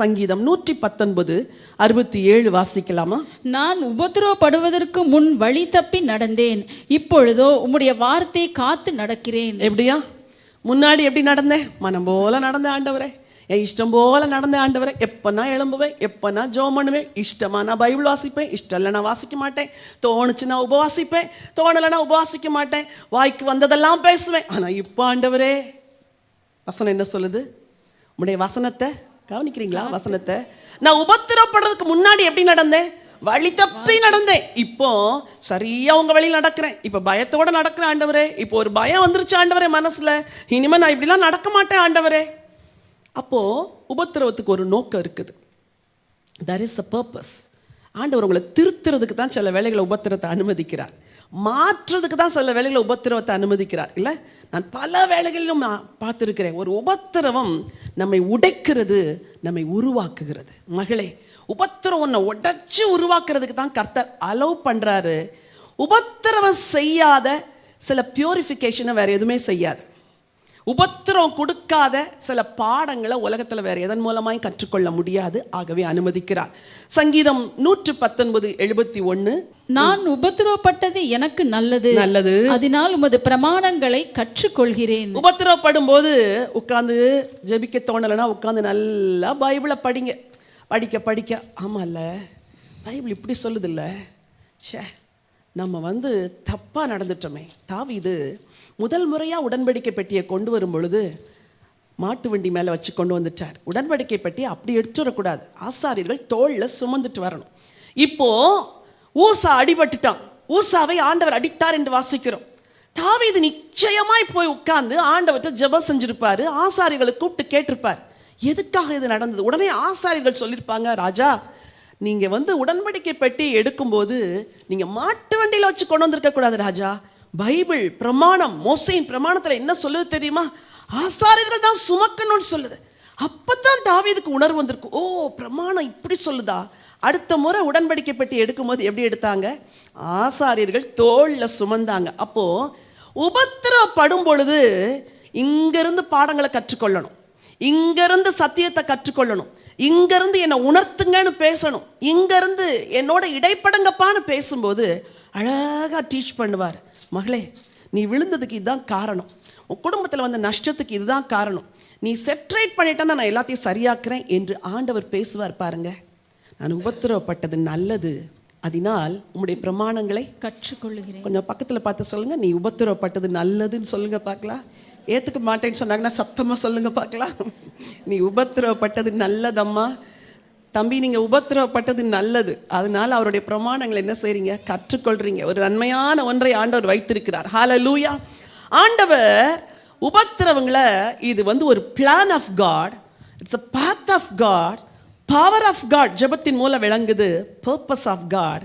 சங்கீதம் நூற்றி பத்தொன்பது அறுபத்தி ஏழு வாசிக்கலாமா? நான் உபத்திரவப்படுவதற்கு முன் வழி தப்பி நடந்தேன். இப்பொழுதோ உம்முடைய வார்த்தை காத்து நடக்கிறேன். எப்படியா? முன்னாடி எப்படி நடந்தேன் மனம் போல நடந்த ஆண்டவரே. என் இஷ்டம் போல நடந்த ஆண்டவரே. எப்போ நான் எழும்புவேன்? எப்போ நான் ஜோம் பண்ணுவேன்? இஷ்டமா நான் பைபிள் வாசிப்பேன்? இஷ்டம் இல்லை நான் வாசிக்க மாட்டேன். தோணுச்சு நான் உபவாசிப்பேன். தோணலை நான் உபவாசிக்க மாட்டேன். வாய்க்கு வந்ததெல்லாம் பேசுவேன். ஆனால் இப்போ ஆண்டவரே வசனம் என்ன சொல்லுது? உம்முடைய வசனத்தை கவனிக்கிறீங்களா வசனத்தை? நான் உபத்திரப்படுறதுக்கு முன்னாடி எப்படி நடந்தேன்? வழி தப்பி நடந்தேன். இப்போ சரியா உங்க வழியில் நடக்கிறேன். இப்போ பயத்தோட நடக்கிறேன் ஆண்டவரே இப்போ ஒரு பயம் வந்துருச்சு ஆண்டவரே மனசுல. இனிமே நான் இப்படிலாம் நடக்க மாட்டேன் ஆண்டவரே. அப்போ உபத்திரவத்துக்கு ஒரு நோக்கம் இருக்குது. தர் இஸ் அ பர்பஸ் ஆண்டவர் உங்களை திருத்துறதுக்கு தான் சில வேலைகளை உபத்திரத்தை அனுமதிக்கிறார். மாற்றுறதுக்கு தான் சில வேலைகளை உபத்திரவத்தை அனுமதிக்கிறார். இல்லை நான் பல வேலைகளிலும் நான் பார்த்துருக்கிறேன். ஒரு உபத்திரவம் நம்மை உடைக்கிறது நம்மை உருவாக்குகிறது. மகளே உபத்திரம் ஒன்றை உடைச்சி உருவாக்குறதுக்கு தான் கர்த்தர் அலோவ் பண்ணுறாரு உபத்திரவம் செய்யாத சில பியூரிஃபிகேஷனை வேறு எதுவுமே செய்யாது. உபத்திரம் கொடுக்காத சில பாடங்களை உலகத்தில் வேற எதன் மூலமாய் கற்றுக்கொள்ள முடியாது. ஆகவே அனுமதிக்கிறார். சங்கீதம் நூற்று பத்தொன்பது எழுபத்தி ஒன்று நான் உபத்திரவப்பட்டது எனக்கு நல்லது. நல்லது. அதனால் உமது பிரமாணங்களை கற்றுக்கொள்கிறேன். உபத்திரவப்படும் போது உட்காந்து ஜெபிக்க தோணலைன்னா உட்காந்து நல்லா பைபிளை படிங்க. படிக்க படிக்க. ஆமால்ல. பைபிள் இப்படி சொல்லுதில்ல. ச்சே. நம்ம வந்து தப்பாக நடந்துட்டோமே. தாவி இது முதல் முறையாக உடன்படிக்கை பெட்டியை கொண்டு வரும் பொழுது மாட்டு வண்டி மேலே வச்சு கொண்டு வந்துட்டார். உடன்படிக்கை பெட்டியை அப்படி எடுத்து வரக்கூடாது. ஆசாரியர்கள் தோளில் சுமந்துட்டு வரணும். இப்போ ஊசா அடிபட்டுட்டான். ஊசாவை ஆண்டவர் அடித்தார் என்று வாசிக்கிறோம். தாவீது நிச்சயமாய் போய் உட்கார்ந்து ஆண்டவர்கிட்ட ஜெபம் செஞ்சிருப்பாரு. ஆசாரிகளை கூப்பிட்டு கேட்டிருப்பார். எதுக்காக இது நடந்தது? உடனே ஆசாரிகள் சொல்லியிருப்பாங்க ராஜா நீங்கள் வந்து உடன்படிக்கை பெட்டி எடுக்கும்போது நீங்கள் மாட்டு வண்டியில் வச்சு கொண்டு வந்திருக்கக்கூடாது ராஜா. பைபிள் பிரமாணம் மோசையின் பிரமாணத்தில் என்ன சொல்லுது தெரியுமா? ஆசாரியர்கள் தான் சுமக்கணும்னு சொல்லுது. அப்பதான் தாவீதுக்கு உணர்வு வந்திருக்கு. ஓ பிரமாணம் இப்படி சொல்லுதா? அடுத்த முறை உடன்படிக்கை பெட்டி எடுக்கும்போது எப்படி எடுத்தாங்க? ஆசாரியர்கள் தோளில் சுமந்தாங்க. அப்போ உபத்திரப்படும் பொழுது இங்கேருந்து பாடங்களை கற்றுக்கொள்ளணும். இங்கிருந்து சத்தியத்தை கற்றுக்கொள்ளணும். இங்கிருந்து என்னை உணர்த்துங்கன்னு பேசணும். இங்கிருந்து என்னோட இடைப்படங்கப்பான்னு பேசும்போது அழகா டீச் பண்ணுவார். மகளே நீ விழுந்ததுக்கு இதுதான் காரணம். உன் குடும்பத்தில் வந்த நஷ்டத்துக்கு இதுதான் காரணம். நீ செட்ரேட் பண்ணிட்டேன்னா நான் எல்லாத்தையும் சரியாக்குறேன் என்று ஆண்டவர் பேசுவார் பாருங்க. நான் உபத்திரவப்பட்டது நல்லது. அதனால் உம்முடைய பிரமாணங்களை கற்றுக்கொள்கிறேன் கொஞ்சம் பக்கத்தில் பார்த்து சொல்லுங்க. நீ உபத்திரவப்பட்டது நல்லதுன்னு சொல்லுங்க பார்க்கலாம். ஏற்றுக்க மாட்டேன்னு சொன்னாங்கன்னா சத்தமாக சொல்லுங்க பார்க்கலாம். நீ உபத்திரவப்பட்டது நல்லதம்மா. தம்பி நீங்கள் உபத்திரவப்பட்டது நல்லது. அதனால் அவருடைய பிரமாணங்களை என்ன செய்கிறீங்க கற்றுக்கொள்கிறீங்க ஒரு நன்மையான ஒன்றை ஆண்டவர் வைத்திருக்கிறார். ஹால லூயா ஆண்டவர் உபத்திரவங்களை இது வந்து ஒரு plan of God it's a path of God power of God ஜெபத்தின் மூலம் விளங்குது. Purpose of God